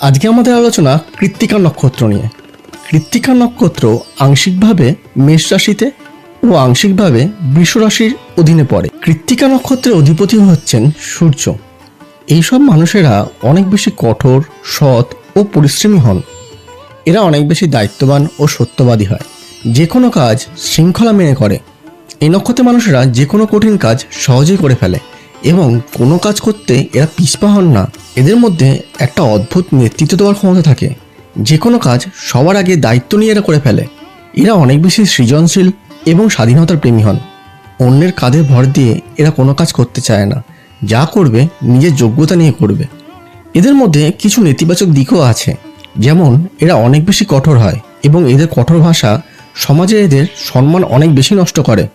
আজকে আমাদের আলোচনা কৃত্তিকা নক্ষত্র নিয়ে। কৃত্তিকা নক্ষত্র আংশিকভাবে মেষ রাশিতে ও আংশিকভাবে বৃষ রাশির অধীনে পড়ে। কৃত্তিকা নক্ষত্রের অধিপতি হচ্ছেন সূর্য। এইসব মানুষেরা অনেক বেশি কঠোর, সৎ ও পরিশ্রমী হন। এরা অনেক বেশি দায়িত্ববান ও সত্যবাদী হয়। যে কোনো কাজ শৃঙ্খলা মেনে করে। এই নক্ষত্রের মানুষেরা যে কোনো কঠিন কাজ সহজেই করে ফেলে। এবং কোনো কাজ করতে এরা পিছপা হন না। এদের মধ্যে একটা অদ্ভুত নেতৃত্ব দেওয়ার ক্ষমতা থাকে। যে কোনো কাজ সবার আগে দায়িত্ব নিয়ে এরা করে ফেলে। এরা অনেক বেশি সৃজনশীল এবং স্বাধীনতার প্রেমী হন। অন্যের কাঁধে ভর দিয়ে এরা কোনো কাজ করতে চায় না। যা করবে নিজের যোগ্যতা নিয়ে করবে। এদের মধ্যে কিছু নেতিবাচক দিকও আছে। যেমন, এরা অনেক বেশি কঠোর হয় এবং এদের কঠোর ভাষা সমাজে এদের সম্মান অনেক বেশি নষ্ট করে।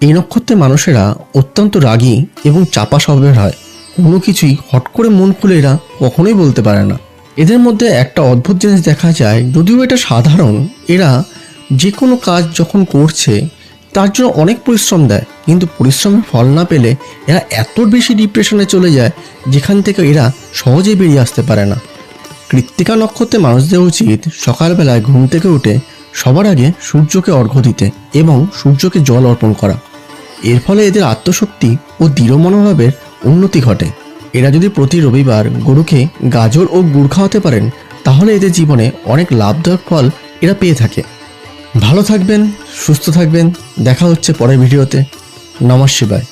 এই নক্ষত্রের মানুষেরা অত্যন্ত রাগী এবং চাপা স্বভাবের হয়। কোনো কিছুই হট করে মন খুলে এরা কখনোই বলতে পারে না। এদের মধ্যে একটা অদ্ভুত জিনিস দেখা যায়, যদিও এটা সাধারণ। এরা যে কোনো কাজ যখন করছে, তার জন্য অনেক পরিশ্রম দেয়। কিন্তু পরিশ্রমের ফল না পেলে এরা এত বেশি ডিপ্রেশনে চলে যায়, যেখান থেকে এরা সহজে বেরিয়ে আসতে পারে না। কৃত্তিকা নক্ষত্রে মানুষদের উচিত সকালবেলায় ঘুম থেকে উঠে সবার আগে সূর্যকে অর্ঘ্য দিতে এবং সূর্যকে জল অর্পণ করা। এর ফলে এদের আত্মশক্তি ও দৃঢ় মনোভাবের উন্নতি ঘটে। এরা যদি প্রতি রবিবার গরুকে গাজর ও গুড় খাওয়াতে পারেন, তাহলে এদের জীবনে অনেক লাভদায়ক ফল এরা পেয়ে থাকে। ভালো থাকবেন, সুস্থ থাকবেন। দেখা হচ্ছে পরের ভিডিওতে। নমস্কার শিবায়